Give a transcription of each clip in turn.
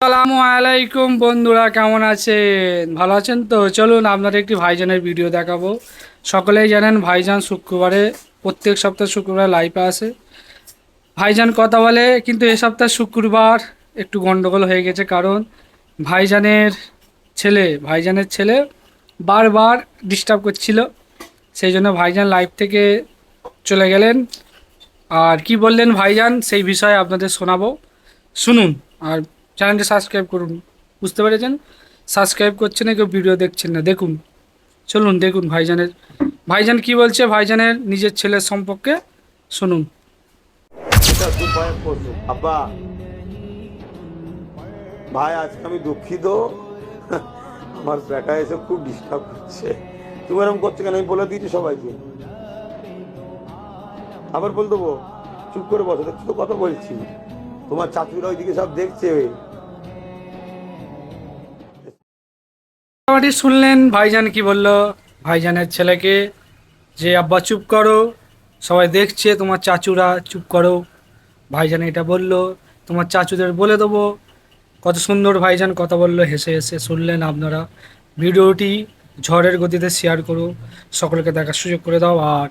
আসসালামু আলাইকুম বন্ধুরা, কেমন আছেন? ভালো আছেন তো? চলুন আপনাদের একটি ভাইজানের ভিডিও দেখাবো। সকলেই জানেন ভাইজান শুক্রবারে, প্রত্যেক সপ্তাহে শুক্রবারে লাইভে আসে। ভাইজান কথা বলে, কিন্তু এ সপ্তাহ শুক্রবার একটু গন্ডগোল হয়ে গেছে কারণ ভাইজানের ছেলে ভাইজানের ছেলে বারবার ডিস্টার্ব করছিল। সেই জন্য ভাইজান লাইভ থেকে চলে গেলেন। আর কি বললেন ভাইজান, সেই বিষয়ে আপনাদের শোনাবো। শুনুন, আর চ্যানেলটি সাবস্ক্রাইব করুন। বুঝতে পেরেছেন? সাবস্ক্রাইব করছেন না, কেউ ভিডিও দেখছেন না। দেখুন। চলুন, দেখুন ভাইজানের। ভাইজান কি বলছে? ভাইজানের নিজের ছেলের সম্পর্কে শুনুন। ভাই, আজকে আমি দুঃখিত। আমার বেটা এসে খুব ডিস্টার্ব করছে। তুমি এরকম করছ কেন? আমি বলে দিয়েছি সবাইকে। আবার বল দেবো, চুপ করে বসো। দেখছ তো কথা বলছি। তোমার চাচুরা ওইদিকে সব দেখছে। মোটামুটি শুনলেন ভাইজান কি বলল? ভাইজানের ছেলেকে যে, আব্বা, চুপ করো। সবাই দেখছে তোমার চাচুরা, চুপ করো। ভাইজান এটা বলল। তোমার চাচুদের বলে দেবো। কত সুন্দর ভাইজান কথা বলল, হেসে হেসে শুনলেন আপনারা। ভিডিওটি ঝড়ের গতিতে শেয়ার করো। সকলকে দেখার সুযোগ করে দাও আর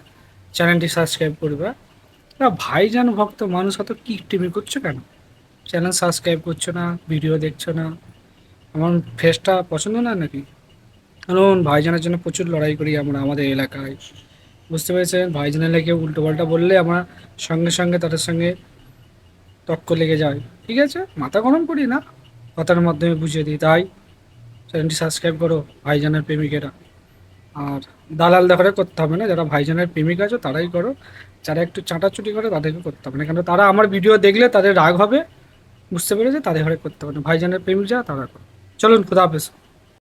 চ্যানেলটি সাবস্ক্রাইব করবে। না, ভাইজান ভক্ত মানুষ অত কি টিমি করছ কেন? চ্যানেল সাবস্ক্রাইব করছ না, ভিডিও দেখছ না। আমার ফেসটা পছন্দ না নাকি? কারণ ভাইজানের জন্য প্রচুর লড়াই করি আমরা, আমাদের এলাকায়। বুঝতে পেরেছেন? ভাইজানের লেগে উল্টো পাল্টা বললে আমরা সঙ্গে সঙ্গে তাদের সঙ্গে তক্ক লেগে যায় ঠিক আছে? মাথা গরম করি না, কথার মাধ্যমে বুঝিয়ে দিই। তাই চ্যানেলটি সাবস্ক্রাইব করো, ভাইজানের প্রেমিকেরা। আর দালাল দেখারে করতে হবে না, যারা ভাইজানের প্রেমিক আছে তারাই করো। যারা একটু চাঁটাচুটি করে তাদেরকে করতে হবে না কেন তারা আমার ভিডিও দেখলে তাদের রাগ হবে। বুঝতে পেরেছে? তাদের ঘরে করতে হবে না। ভাইজানের প্রেমিক যারা, তারা করো। চলুন খুদা হাফেজ।